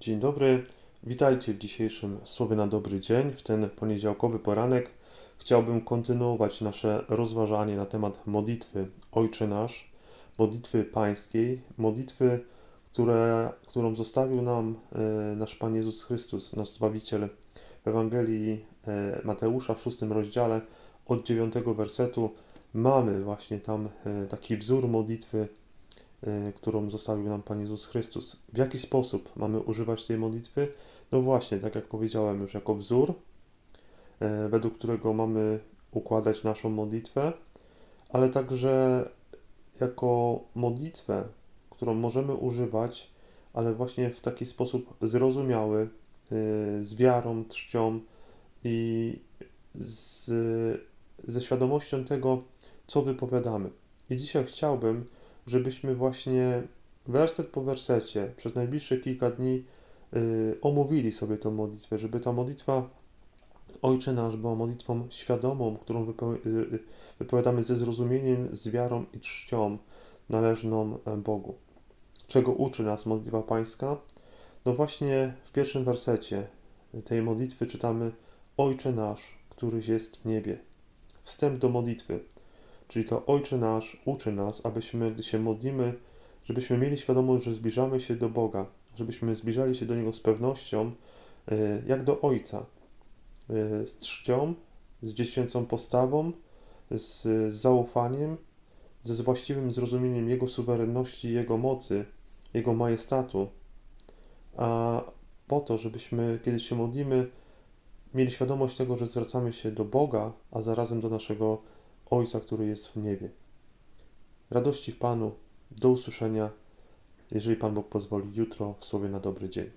Dzień dobry, witajcie w dzisiejszym Słowie na dobry dzień. W ten poniedziałkowy poranek chciałbym kontynuować nasze rozważanie na temat modlitwy Ojcze Nasz, modlitwy pańskiej, modlitwy, które, którą zostawił nam e, nasz Pan Jezus Chrystus, nasz Zbawiciel w Ewangelii e, Mateusza w szóstym rozdziale od dziewiątego wersetu. Mamy właśnie tam e, taki wzór modlitwy, którą zostawił nam Pan Jezus Chrystus. W jaki sposób mamy używać tej modlitwy? No właśnie, tak jak powiedziałem już, jako wzór, y, według którego mamy układać naszą modlitwę, ale także jako modlitwę, którą możemy używać, ale właśnie w taki sposób zrozumiały, y, z wiarą, trzcią i z, ze świadomością tego, co wypowiadamy. I dzisiaj chciałbym, żebyśmy właśnie werset po wersecie przez najbliższe kilka dni y, omówili sobie tę modlitwę, żeby ta modlitwa Ojcze Nasz była modlitwą świadomą, którą y, y, wypowiadamy ze zrozumieniem, z wiarą i czcią należną e, Bogu. Czego uczy nas modlitwa Pańska? No właśnie w pierwszym wersecie tej modlitwy czytamy Ojcze Nasz, któryś jest w niebie. Wstęp do modlitwy. Czyli to Ojcze Nasz uczy nas, abyśmy, gdy się modlimy, żebyśmy mieli świadomość, że zbliżamy się do Boga, żebyśmy zbliżali się do Niego z pewnością, y, jak do Ojca, y, z czcią, z dziecięcą postawą, z zaufaniem, ze właściwym zrozumieniem Jego suwerenności, Jego mocy, Jego majestatu, a po to, żebyśmy, kiedy się modlimy, mieli świadomość tego, że zwracamy się do Boga, a zarazem do naszego Ojca, który jest w niebie. Radości w Panu. Do usłyszenia, jeżeli Pan Bóg pozwoli, jutro w Słowie na dobry dzień.